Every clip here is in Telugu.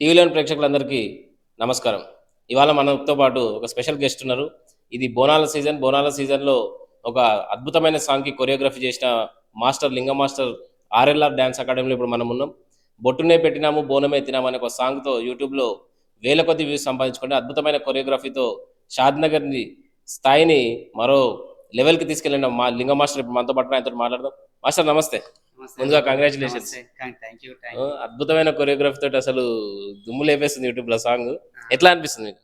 టీవీలోని ప్రేక్షకులందరికీ నమస్కారం. ఇవాళ మనతో పాటు ఒక స్పెషల్ గెస్ట్ ఉన్నారు. ఇది బోనాల సీజన్. బోనాల సీజన్లో ఒక అద్భుతమైన సాంగ్కి కొరియోగ్రఫీ చేసిన మాస్టర్ లింగ మాస్టర్ ఆర్ఎల్ఆర్ డ్యాన్స్ అకాడమీలో ఇప్పుడు మనం ఉన్నాం. బొట్టునే పెట్టినాము బోనమే తినాము అనే ఒక సాంగ్తో యూట్యూబ్లో వేల కొద్ది వ్యూస్ సంపాదించుకుంటే అద్భుతమైన కొరియోగ్రఫీతో షాద్ నగర్ని స్థాయిని మరో లెవెల్కి తీసుకెళ్ళిన మా లింగ మాస్టర్ ఇప్పుడు మనతో పాటు ఆయనతో మాట్లాడదాం. మాస్టర్ నమస్తే. ముందుగా ఆ, అద్భుతమైన కొరియోగ్రఫీ తోటి అసలు దుమ్ము లేపేస్తుంది యూట్యూబ్లో సాంగ్ ఎట్లా అనిపిస్తుంది మీకు?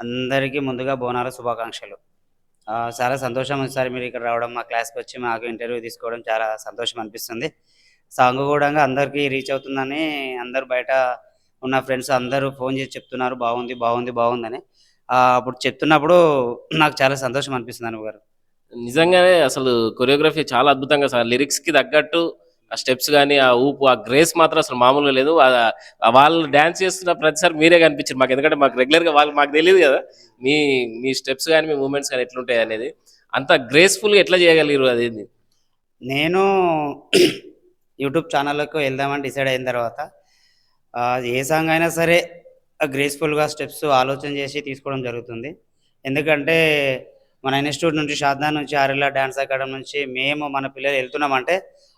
అందరికీ ముందుగా బోనాల శుభాకాంక్షలు. చాలా సంతోషం ఉంది సార్ మీరు ఇక్కడ రావడం మా క్లాస్కి వచ్చి మాకు ఇంటర్వ్యూ తీసుకోవడం చాలా సంతోషం అనిపిస్తుంది. సాంగ్ కూడా అందరికీ రీచ్ అవుతుందని అందరు బయట ఉన్న ఫ్రెండ్స్ అందరూ ఫోన్ చేసి చెప్తున్నారు. బాగుంది బాగుంది బాగుందని. అప్పుడు చెప్తున్నప్పుడు నాకు చాలా సంతోషం అనిపిస్తుంది అనువు గారు నిజంగానే అసలు కొరియోగ్రఫీ చాలా అద్భుతంగా సార్ లిరిక్స్కి తగ్గట్టు ఆ స్టెప్స్ కానీ ఆ ఊపు ఆ గ్రేస్ మాత్రం అసలు మామూలుగా లేదు. వాళ్ళు డ్యాన్స్ చేస్తున్న ప్రతిసారి మీరే కనిపించారు మాకు. ఎందుకంటే మాకు రెగ్యులర్గా వాళ్ళు మాకు తెలియదు కదా. మీ మీ స్టెప్స్ కానీ మీ మూమెంట్స్ కానీ ఎట్లుంటాయి అనేది. అంత గ్రేస్ఫుల్గా ఎట్లా చేయగలిగారు అది నేను యూట్యూబ్ ఛానల్లోకి వెళ్దామని డిసైడ్ అయిన తర్వాత ఏ సాంగ్ అయినా సరే గ్రేస్ఫుల్గా స్టెప్స్ ఆలోచన చేసి తీసుకోవడం జరుగుతుంది. ఎందుకంటే మన ఇన్స్టిట్యూట్ నుంచి షాద్నా నుంచి ఆరెల్లా డ్యాన్స్ అకాడమీ నుంచి మేము మన పిల్లలు వెళ్తున్నామంటే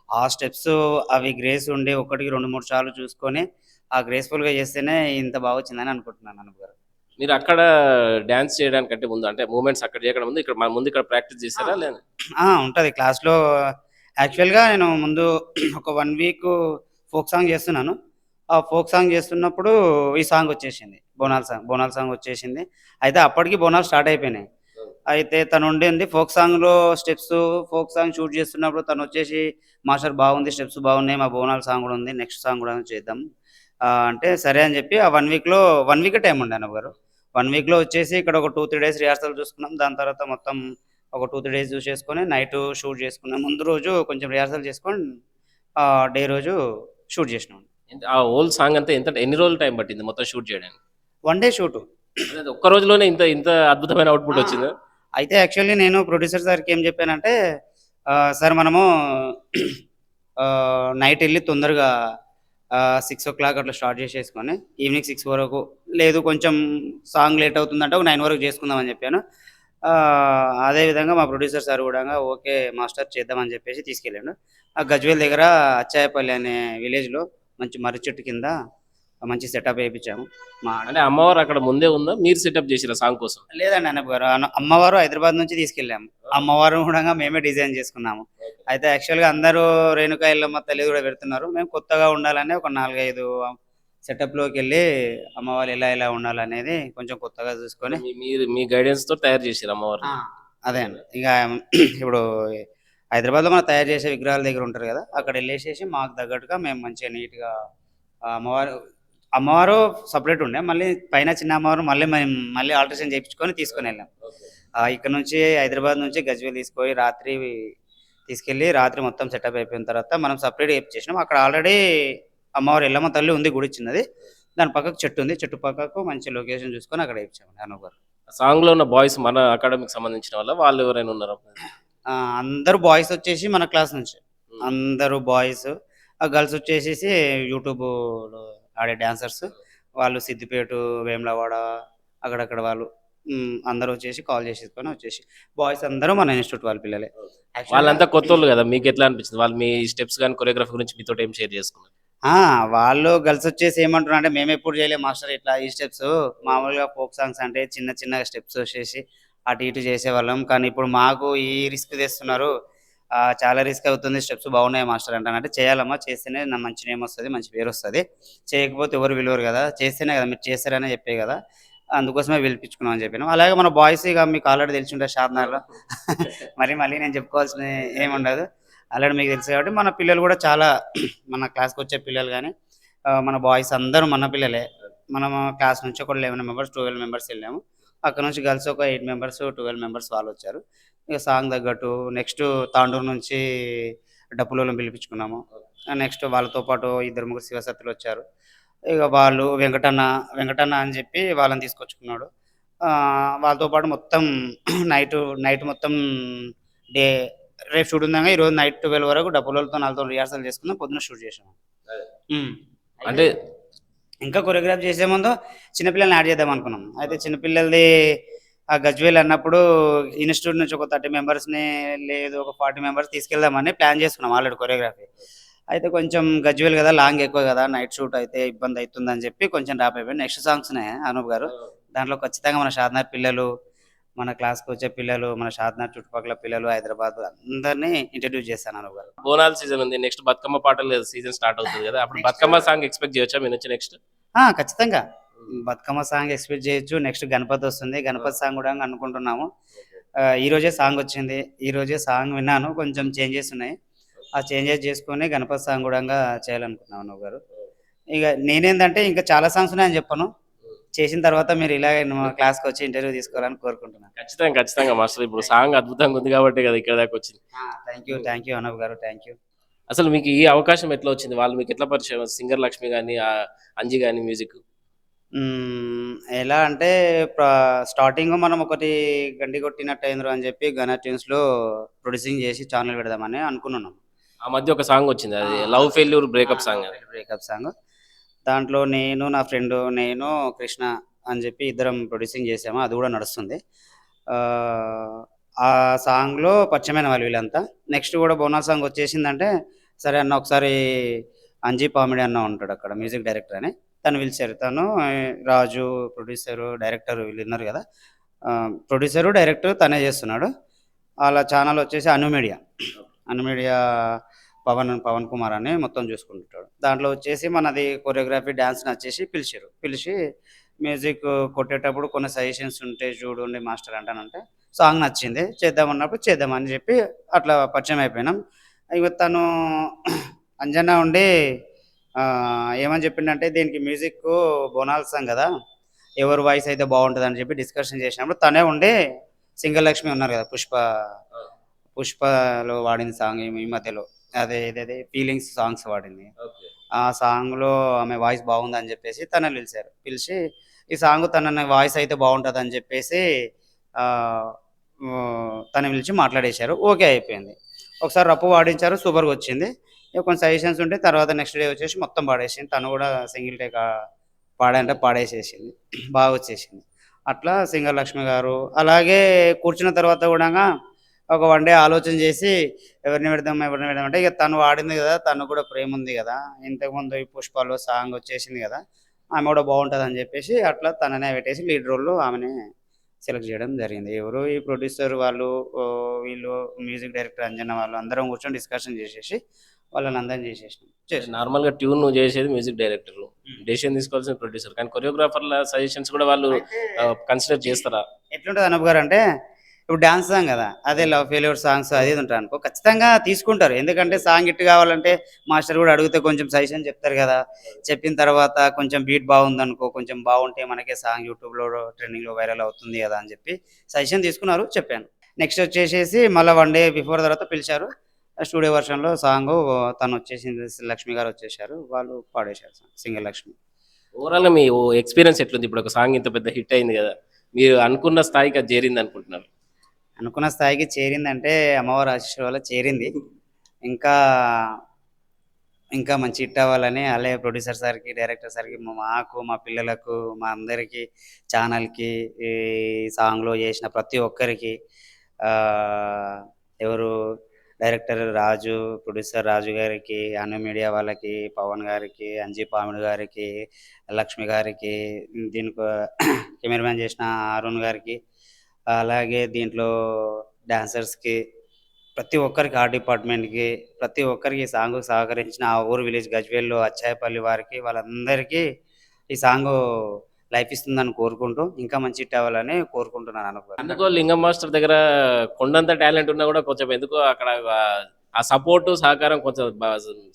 ఆ స్టెప్స్ అవి గ్రేస్ ఉండి ఒకటికి రెండు మూడు సార్లు చూసుకొని ఆ గ్రేస్ఫుల్గా చేస్తేనే ఇంత బాగా వచ్చిందని అనుకుంటున్నాను అనుగారు మీరు అక్కడ డాన్స్ చేయడానికంటే ముందు అంటే మూమెంట్స్ అక్కడ చేయడం ముందు ఇక్కడ మన ముందు ఇక్కడ ప్రాక్టీస్ చేశారా లేదా? ఉంటుంది. క్లాస్లో యాక్చువల్గా నేను ముందు ఒక వన్ వీక్ ఫోక్ సాంగ్ చేస్తున్నాను. ఆ ఫోక్ సాంగ్ చేస్తున్నప్పుడు ఈ సాంగ్ వచ్చేసింది. బోనాల్ సాంగ్ బోనాల్ సాంగ్ వచ్చేసింది. అయితే అప్పటికి బోనాలు స్టార్ట్ అయిపోయినాయి. అయితే తను ఉండింది ఫోక్ సాంగ్లో స్టెప్స్ ఫోక్ సాంగ్ షూట్ చేస్తున్నప్పుడు తను వచ్చేసి మాస్టర్ బాగుంది స్టెప్స్ బాగున్నాయి మా బోనాల్ సాంగ్ కూడా ఉంది నెక్స్ట్ సాంగ్ కూడా చేద్దాం. అంటే సరే అని చెప్పి ఆ వన్ వీక్లో వన్ వీక్ టైం ఉండే అన్న గారు. వన్ వీక్లో వచ్చేసి ఇక్కడ ఒక టూ త్రీ డేస్ రిహార్సల్ చూసుకున్నాం. దాని తర్వాత మొత్తం ఒక టూ త్రీ డేస్ చూసేసుకొని నైట్ షూట్ చేసుకున్నాం. ముందు రోజు కొంచెం రిహార్సల్ చేసుకొని డే రోజు షూట్ చేసినాం. ఆ ఓల్డ్ సాంగ్ అంతా ఎంత ఎన్ని రోజులు టైం పట్టింది మొత్తం షూట్ చేయడానికి? One day shoot. ఒక్క రోజులోనే ఇంత ఇంత అద్భుతమైన అవుట్పుట్. వచ్చింది? అయితే యాక్చువల్లీ నేను ప్రొడ్యూసర్ సార్కి ఏం చెప్పానంటే సార్ మనము నైట్ వెళ్ళి తొందరగా సిక్స్ ఓ క్లాక్ అట్లా స్టార్ట్ చేసేసుకొని ఈవినింగ్ సిక్స్ వరకు లేదు కొంచెం సాంగ్ లేట్ అవుతుందంటే ఒక నైన్ వరకు చేసుకుందామని చెప్పాను. అదేవిధంగా అదే విధంగా మా ప్రొడ్యూసర్ సార్ కూడా ఓకే మాస్టర్ చేద్దామని చెప్పేసి తీసుకెళ్ళాడు. ఆ గజ్వేల్ దగ్గర అచ్చాయపల్లి అనే విలేజ్లో మంచి మర్రి చెట్టు కింద మంచి సెటప్ వేయించాము. మా అంటే అమ్మవారు అక్కడ ముందే ఉందా? మీరు సెటప్ చేసిన సాంగ్ కోసం? లేదండి అన్నప్ప గారు అన్న- అమ్మవారు హైదరాబాద్ నుంచి తీసుకెళ్ళాము. అమ్మవారు కూడా మేమే డిజైన్ చేసుకున్నాము. అయితే యాక్చువల్గా అందరూ రేణుకా ఎల్లమ్మ తల్లి కూడా పెడుతున్నారు. మేము కొత్తగా ఉండాలని ఒక నాలుగైదు సెటప్లోకి వెళ్ళి అమ్మవారు ఎలా ఎలా ఉండాలనేది కొంచెం కొత్తగా చూసుకొని మీ- మీరు మీ గైడెన్స్తో తయారు చేసారు అమ్మవారు ఆ, అదే అండి. ఇక ఇప్పుడు హైదరాబాద్లో మనం తయారు చేసే విగ్రహాల దగ్గర ఉంటారు కదా అక్కడ వెళ్ళేసేసి మాకు తగ్గట్టుగా మేము మంచిగా నీట్గా అమ్మవారు అమ్మవారు సపరేట్ ఉండే. మళ్ళీ పైన చిన్న అమ్మవారు మళ్ళీ మేము మళ్ళీ ఆల్టరేషన్ చేయించుకొని తీసుకొని వెళ్ళాం. ఆ, ఇక్కడ నుంచి హైదరాబాద్ నుంచి గజ్వేల్ తీసుకొని రాత్రి తీసుకెళ్ళి రాత్రి మొత్తం సెటప్ అయిపోయిన తర్వాత మనం సపరేట్ చేసినాం. అక్కడ ఆల్రెడీ అమ్మవారు ఎల్లమ్మ తల్లి ఉంది గుడి చిన్నది. దాని పక్కకు చెట్టు ఉంది. చెట్టు పక్కకు మంచి లొకేషన్ చూసుకొని అక్కడ ఇచ్చాము అనుగారు సాంగ్లో ఉన్న బాయ్స్ మన అకాడమీకి సంబంధించిన వాళ్ళ వాళ్ళు ఎవరైనా ఉన్నారు? అందరూ బాయ్స్ వచ్చేసి మన క్లాస్ నుంచి. అందరూ బాయ్స్ ఆ గర్ల్స్ వచ్చేసేసి యూట్యూబ్లో ఆడే డాన్సర్స్. వాళ్ళు సిద్దిపేట వేములవాడ అక్కడక్కడ వాళ్ళు అందరూ వచ్చేసి కాల్ చేసేసుకొని వచ్చేసి బాయ్స్ అందరూ మన ఇన్స్టిట్యూట్ వాళ్ళ పిల్లలే. వాళ్ళంతా కొత్త వాళ్ళు కదా మీకు ఎట్లా అనిపించింది వాళ్ళు మీ స్టెప్స్ కానీ కొరియోగ్రఫీ గురించి మీతో ఏం షేర్ చేసుకున్నారు? వాళ్ళు గర్ల్స్ వచ్చేసి ఏమంటున్నారు అంటే మేము ఎప్పుడు చేయలేము మాస్టర్ ఇట్లా ఈ స్టెప్స్ మామూలుగా ఫోక్ సాంగ్స్ అంటే చిన్న చిన్న స్టెప్స్ వచ్చేసి అటు ఇటు చేసేవాళ్ళం. కానీ ఇప్పుడు మాకు ఈ రిస్క్ తెస్తున్నారు. చాలా రిస్క్ అవుతుంది స్టెప్స్ బాగున్నాయి మాస్టర్ అంటాను. అంటే చేయాలమ్మా చేస్తేనే నా మంచి నేమ్ వస్తుంది మంచి పేరు వస్తుంది. చేయకపోతే ఎవరు విలువరు కదా చేస్తేనే కదా మీరు చేస్తారనే చెప్పే కదా అందుకోసమే పిలిపించుకున్నాం అని చెప్పాను. అలాగే మన బాయ్స్ ఇక మీకు ఆల్రెడీ తెలిసి ఉంటారు షాద్నగర్లో మరి మళ్ళీ నేను చెప్పుకోవాల్సిన ఏముండదు ఆల్రెడీ మీకు తెలుసు కాబట్టి మన పిల్లలు కూడా చాలా మన క్లాస్కి వచ్చే పిల్లలు కానీ మన బాయ్స్ అందరూ మన పిల్లలే. మనం క్లాస్ నుంచి ఒక లెవెన్ మెంబర్స్ ట్వెల్వ్ మెంబర్స్ వెళ్ళాము. అక్కడ నుంచి గర్ల్స్ ఒక ఎయిట్ మెంబర్స్ ట్వెల్వ్ మెంబర్స్ వాళ్ళు వచ్చారు. ఇక సాంగ్ తగ్గట్టు నెక్స్ట్ తాండూరు నుంచి డప్పులలో పిలిపించుకున్నాము. నెక్స్ట్ వాళ్ళతో పాటు ఇద్దరు ముగ్గురు శివసత్తులు వచ్చారు. ఇక వాళ్ళు వెంకటన్న వెంకటన్న అని చెప్పి వాళ్ళని తీసుకొచ్చుకున్నాడు. వాళ్ళతో పాటు మొత్తం నైట్ నైట్ మొత్తం డే రేపు షూట్ ఉందాక ఈరోజు నైట్ ట్వెల్వ్ వరకు డబ్బులతో నాలుగుతో రిహార్సల్ చేసుకున్నాం పొద్దున షూట్ చేసాము. అంటే ఇంకా కొరియోగ్రాఫ్ చేసే ముందు చిన్నపిల్లల్ని యాడ్ చేద్దాం అనుకున్నాం. అయితే చిన్నపిల్లలది ఆ గజ్వేల్ అన్నప్పుడు ఇన్స్టిట్యూట్ నుంచి ఒక థర్టీ మెంబర్స్ని లేదు ఒక ఫార్టీ మెంబర్స్ తీసుకెళ్దామని ప్లాన్ చేసుకున్నాం ఆల్రెడీ కొరియోగ్రఫీ. అయితే కొంచెం గజ్వేల్ కదా లాంగ్ ఎక్కువ కదా నైట్ షూట్ అయితే ఇబ్బంది అవుతుందని చెప్పి కొంచెం డ్రాప్ అయిపోయింది నెక్స్ట్ సాంగ్స్నే అనూప్ గారు. దాంట్లో ఖచ్చితంగా మన షాద్నార్ పిల్లలు మన క్లాస్కి వచ్చే పిల్లలు మన షాద్నార్ చుట్టుపక్కల పిల్లలు హైదరాబాద్ అందరినీ ఇంట్రడ్యూస్ చేస్తాను అనూప్ గారు. బోనాల సీజన్ ఉంది. నెక్స్ట్ బతుకమ్మ పాటలు సీజన్ స్టార్ట్ అవుతుంది కదా. అప్పుడు బతుకమ్మ సాంగ్ ఎక్స్పెక్ట్ చేయొచ్చా మీ నుంచి నెక్స్ట్ ఆ, ఖచ్చితంగా. బతుకమ్మ సాంగ్ ఎక్స్పెక్ట్ చేయొచ్చు. నెక్స్ట్ గణపతి వస్తుంది. గణపతి సాంగ్ కూడా అనుకుంటున్నాము. ఈ రోజే సాంగ్ వచ్చింది. ఈ రోజే సాంగ్ విన్నాను. కొంచెం చేంజెస్ ఉన్నాయి. ఆ చేంజెస్ చేసుకొని గణపతి సాంగ్ కూడా చేయాలనుకున్నాను గారు. ఇక నేనేందంటే ఇంకా చాలా సాంగ్స్ ఉన్నాయని చెప్పను. చేసిన తర్వాత మీరు ఇలాగే మా క్లాస్కి వచ్చి ఇంటర్వ్యూ తీసుకోవాలని కోరుకుంటున్నాను. ఖచ్చితంగా ఖచ్చితంగా మాస్టర్. ఇప్పుడు సాంగ్ అద్భుతంగా ఉంది కాబట్టి కదా ఇక్కడ దాకా వచ్చింది. Thank you thank you Anoop garu thank you అసలు మీకు ఈ అవకాశం ఎట్లా వచ్చింది? వాళ్ళు మీకు ఎట్లా పరిచయం? సింగర్ లక్ష్మి కానీ అంజి కానీ మ్యూజిక్? ఎలా అంటే స్టార్టింగ్ మనం ఒకటి గండి కొట్టినట్టు అయిందిరా అని చెప్పి ఘన ట్యూన్స్లో ప్రొడ్యూసింగ్ చేసి ఛానల్ పెడదామని అనుకున్నాం ఆ మధ్య ఒక సాంగ్ వచ్చింది అది love failure breakup song breakup song. దాంట్లో నేను నా ఫ్రెండ్ నేను కృష్ణ అని చెప్పి ఇద్దరం ప్రొడ్యూసింగ్ చేసాము. అది కూడా నడుస్తుంది. ఆ, సాంగ్లో పరిచయమైన వాళ్ళు వీళ్ళంతా. నెక్స్ట్ కూడా బోనస్ సాంగ్ వచ్చేసిందంటే సరే అన్న ఒకసారి అంజీ పామిడి అన్న ఉంటాడు అక్కడ మ్యూజిక్ డైరెక్టర్ అని. తను పిలిచారు. తను రాజు ప్రొడ్యూసరు డైరెక్టర్ వీళ్ళు ఉన్నారు కదా. ప్రొడ్యూసరు డైరెక్టర్ తనే చేస్తున్నాడు. వాళ్ళ ఛానల్ వచ్చేసి అను మీడియా. అను మీడియా పవన్ పవన్ కుమార్ అని మొత్తం చూసుకుంటాడు దాంట్లో వచ్చేసి మనది కొరియోగ్రఫీ డ్యాన్స్ నచ్చేసి పిలిచారు. పిలిచి మ్యూజిక్ కొట్టేటప్పుడు కొన్ని సజెషన్స్ ఉంటే చూడండి మాస్టర్ అంటానంటే సాంగ్ నచ్చింది చేద్దామన్నప్పుడు చేద్దామని చెప్పి అట్లా పరిచయం అయిపోయినాం. ఇక తను అంజనా ఉండి ఏమని చెప్పిండంటే దీనికి మ్యూజిక్ బోనాల్ సాంగ్ కదా ఎవరు వాయిస్ అయితే బాగుంటుంది అని చెప్పి డిస్కషన్ చేసినప్పుడు తనే ఉండి సింగల్ లక్ష్మి ఉన్నారు కదా పుష్ప పుష్పలో వాడిన సాంగ్ ఈ మధ్యలో. అదే ఏదైతే ఫీలింగ్స్ సాంగ్స్ వాడింది. ఆ సాంగ్లో ఆమె వాయిస్ బాగుంది అని చెప్పేసి తనని పిలిచారు. పిలిచి ఈ సాంగ్ తన వాయిస్ అయితే బాగుంటుంది అని చెప్పేసి తను పిలిచి మాట్లాడేశారు. ఓకే అయిపోయింది. ఒకసారి రప్పు వాడించారు సూపర్గా వచ్చింది. కొన్ని సజెషన్స్ ఉంటే తర్వాత నెక్స్ట్ డే వచ్చేసి మొత్తం పాడేసింది. తను కూడా సింగిల్ టేక్ పాడంటే పాడేసేసింది. బాగా వచ్చేసింది. అట్లా సింగర్ లక్ష్మి గారు అలాగే కూర్చున్న తర్వాత కూడా ఒక వన్ డే ఆలోచన చేసి ఎవరిని పెడదాం ఎవరిని పెడదాం అంటే ఇక తను వాడింది కదా తను కూడా ప్రేమ ఉంది కదా. ఇంతకుముందు ఈ పుష్పాలు సాంగ్ వచ్చేసింది కదా ఆమె కూడా బాగుంటుంది అని చెప్పేసి అట్లా తననే పెట్టేసి లీడ్ రోల్లో ఆమెనే సెలెక్ట్ చేయడం జరిగింది. ఎవరు ఈ ప్రొడ్యూసర్ వాళ్ళు వీళ్ళు మ్యూజిక్ డైరెక్టర్ అంజన వాళ్ళు అందరం కూర్చొని డిస్కషన్ చేసేసి వాళ్ళని అందరం చేసేసినాం. చేసినాం నార్మల్గా ట్యూన్ నువ్వు చేసేది మ్యూజిక్ డైరెక్టర్ డెసిషన్ తీసుకోవాల్సిన ప్రొడ్యూసర్ కానీ కొరియోగ్రాఫర్ల సజెషన్స్ కూడా వాళ్ళు కన్సిడర్ చేస్తారా? ఎట్లుంటుంది అనూప్ గారు అంటే ఇప్పుడు డాన్స్ సాంగ్ కదా అదే లవ్ ఫెయిల్యూర్ సాంగ్స్ అది ఉంటారు అనుకో ఖచ్చితంగా తీసుకుంటారు. ఎందుకంటే సాంగ్ ఇట్ కావాలంటే మాస్టర్ కూడా అడిగితే కొంచెం సజెషన్ చెప్తారు కదా. చెప్పిన తర్వాత కొంచెం బీట్ బాగుందనుకో కొంచెం బాగుంటే మనకే సాంగ్ యూట్యూబ్లో ట్రెండింగ్లో వైరల్ అవుతుంది కదా అని చెప్పి సజెషన్ తీసుకున్నారు చెప్పాను. నెక్స్ట్ వచ్చేసేసి మళ్ళీ వన్ డే బిఫోర్ తర్వాత పిలిచారు. స్టూడియో వర్షన్లో సాంగ్ తను వచ్చేసింది లక్ష్మి గారు వచ్చేసారు వాళ్ళు పాడేశారు సింగల్ లక్ష్మి. ఓవరాల్ మీ ఎక్స్పీరియన్స్ ఎట్లుంది? ఇప్పుడు ఒక సాంగ్ ఇంత పెద్ద హిట్ అయింది కదా మీరు అనుకున్న స్థాయికి అది చేరింది అనుకుంటున్నారు అనుకున్న స్థాయికి చేరిందంటే అమ్మవారి ఆశీస్సు వల్ల చేరింది. ఇంకా ఇంకా మంచి హిట్ అవ్వాలని అలాగే ప్రొడ్యూసర్ సార్కి డైరెక్టర్ సార్కి మా- మాకు మా పిల్లలకు మా అందరికీ ఛానల్కి ఈ సాంగ్లో చేసిన ప్రతి ఒక్కరికి ఎవరు డైరెక్టర్ రాజు ప్రొడ్యూసర్ రాజు గారికి అను మీడియా వాళ్ళకి పవన్ గారికి అంజీ పాముడు గారికి లక్ష్మి గారికి దీనికి కెమెరామ్యాన్ చేసిన అరుణ్ గారికి అలాగే దీంట్లో డాన్సర్స్కి ప్రతి ఒక్కరికి ఆర్ట్ డిపార్ట్మెంట్కి ప్రతి ఒక్కరికి ఈ సాంగ్ సహకరించిన ఆ ఊరు విలేజ్ గజ్వేల్లో అచ్చాయపల్లి వారికి వాళ్ళందరికీ ఈ సాంగ్ లైఫ్ ఇస్తుందని కోరుకుంటూ ఇంకా మంచి హిట్ అవ్వాలని కోరుకుంటున్నాను అనుకో అందుకో లింగం మాస్టర్ దగ్గర కొండంత టాలెంట్ ఉన్నా కూడా కొంచెం ఎందుకో అక్కడ ఆ- సపోర్టు సపోర్ట్ సహకారం కొంచెం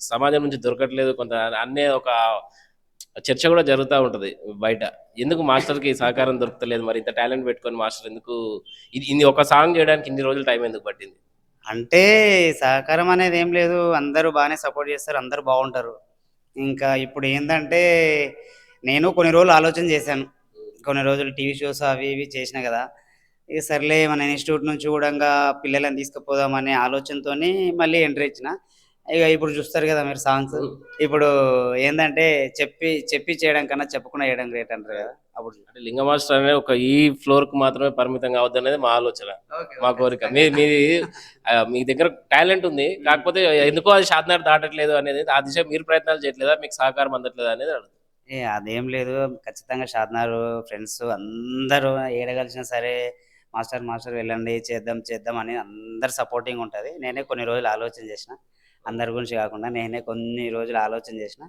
సమాజం నుంచి దొరకట్లేదు కొంత అన్నీ ఒక చర్చ కూడా జరుగుతూ ఉంటుంది బయట. ఎందుకు మాస్టర్కి సహకారం దొరుకుతలేదు? మరి ఇంత టాలెంట్ పెట్టుకొని మాస్టర్ ఎందుకు ఇది ఇన్ని ఒక సాంగ్ చేయడానికి ఇన్ని రోజులు టైం ఎందుకు పట్టింది? అంటే సహకారం అనేది ఏం లేదు. అందరూ బాగానే సపోర్ట్ చేస్తారు. అందరూ బాగుంటారు. ఇంకా ఇప్పుడు ఏంటంటే నేను కొన్ని రోజులు ఆలోచన చేశాను. కొన్ని రోజులు టీవీ షోస్ అవి ఇవి చేసిన కదా. ఇక సర్లే మన ఇన్స్టిట్యూట్ నుంచి కూడా ఇంకా తీసుకుపోదాం తీసుకుపోదామనే ఆలోచనతోనే మళ్ళీ ఎంటర్ ఇచ్చిన. ఇక ఇప్పుడు చూస్తారు కదా మీరు సాంగ్స్ ఇప్పుడు ఏంటంటే చెప్పి చెప్పి చేయడం కన్నా చెప్పకుండా చేయడం గ్రేట్ అంటారు కదా అప్పుడు అంటే లింగ మాస్టర్ అనే ఒక ఈ ఫ్లోర్కు మాత్రమే పరిమితం కావద్దు అనేది మా ఆలోచన. మా కోరిక. మీ మీ మీ దగ్గర టాలెంట్ ఉంది. కాకపోతే ఎందుకో అది షాద్నార్ దాటట్లేదు అనేది ఆ దిశ మీరు ప్రయత్నాలు చేయట్లేదా? మీకు సహకారం అందట్లేదా అనేది అడుగుతుంది ఏ అదేం లేదు. ఖచ్చితంగా షాద్నారు ఫ్రెండ్స్ అందరూ ఏడగలిసినా సరే మాస్టర్ మాస్టర్ వెళ్ళండి చేద్దాం చేద్దాం అని అందరు సపోర్టింగ్ ఉంటుంది. నేనే కొన్ని రోజులు ఆలోచన చేసిన. అందరి గురించి కాకుండా నేనే కొన్ని రోజులు ఆలోచన చేసిన.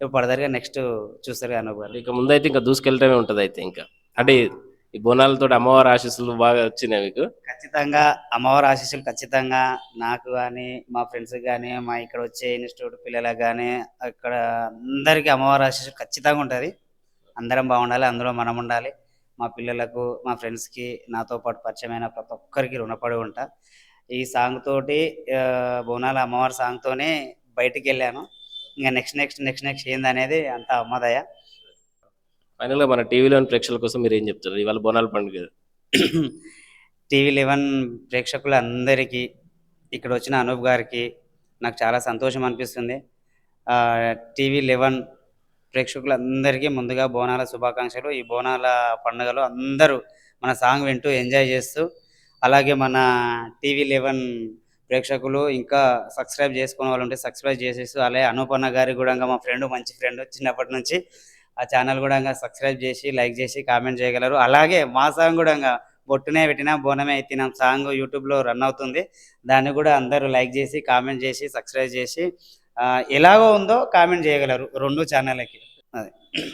ఇప్పుడు ఫర్దర్గా నెక్స్ట్ చూస్తారు కదా అనుభవాలు. ఇక ముందైతే ఇంకా దూసుకెళ్ళటమే ఉంటది అయితే ఇంకా. అంటే ఈ బోనాలతో అమ్మవారి ఆశీస్సులు బాగా వచ్చినాయి మీకు? ఖచ్చితంగా అమ్మవారి ఆశీస్సులు ఖచ్చితంగా నాకు కానీ మా ఫ్రెండ్స్ కానీ మా ఇక్కడ వచ్చే ఇన్స్టిట్యూట్ పిల్లలకు కానీ అక్కడ అందరికీ అమ్మవారి ఆశీస్సులు ఖచ్చితంగా ఉంటుంది. అందరం బాగుండాలి అందులో మనం ఉండాలి. మా పిల్లలకు మా ఫ్రెండ్స్కి నాతో పాటు పరిచయమైన ప్రతి ఒక్కరికి రుణపడి ఉంటా. ఈ సాంగ్ తోటి బోనాల అమ్మవారి సాంగ్తోనే బయటికి వెళ్ళాను ఇంకా నెక్స్ట్ నెక్స్ట్ నెక్స్ట్ నెక్స్ట్ ఏందనేది అంత అమ్మదయ. ఫైనల్గా మన టీవీలోని ప్రేక్షకుల కోసం మీరు ఏం చెప్తారు? ఇవాళ బోనాల పండుగ. టీవీ లెవెన్ ప్రేక్షకులందరికీ ఇక్కడ వచ్చిన అనూప్ గారికి నాకు చాలా సంతోషం అనిపిస్తుంది. ఆ, టీవీ లెవెన్ ప్రేక్షకులందరికీ ముందుగా బోనాల శుభాకాంక్షలు. ఈ బోనాల పండుగలో అందరూ మన సాంగ్ వింటూ ఎంజాయ్ చేస్తూ అలాగే మన టీవీ లెవెన్ ప్రేక్షకులు ఇంకా సబ్స్క్రైబ్ చేసుకునే వాళ్ళు ఉంటే సబ్స్క్రైబ్ చేసేసి అలాగే అనుపన్న గారి కూడా మా ఫ్రెండ్ మంచి ఫ్రెండ్ చిన్నప్పటి నుంచి ఆ ఛానల్ కూడా సబ్స్క్రైబ్ చేసి లైక్ చేసి కామెంట్ చేయగలరు. అలాగే మా సాంగ్ కూడా బొట్టునే పెట్టినా బోనమే ఎత్తినాం సాంగ్ యూట్యూబ్లో రన్ అవుతుంది. దాన్ని కూడా అందరూ లైక్ చేసి కామెంట్ చేసి సబ్స్క్రైబ్ చేసి ఎలాగో ఉందో కామెంట్ చేయగలరు రెండు ఛానళ్ళకి.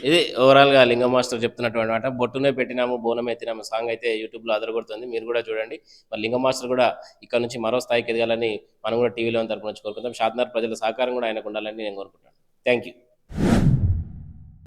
ఇది ఓవరాల్గా లింగ మాస్టర్ చెప్తున్నటువంటి మాట. బొట్టునే పెట్టినాము బోనం ఎత్తినాము సాంగ్ అయితే యూట్యూబ్లో అదరగొడుతుంది. మీరు కూడా చూడండి. మరి లింగ మాస్టర్ కూడా ఇక్కడ నుంచి మరో స్థాయికి ఎదగాలని మనం కూడా టీవీలో తరపు నుంచి కోరుకుందాం. షాద్నార్ ప్రజల సహకారం కూడా ఆయనకు ఉండాలని నేను కోరుకుంటాను థ్యాంక్ యూ.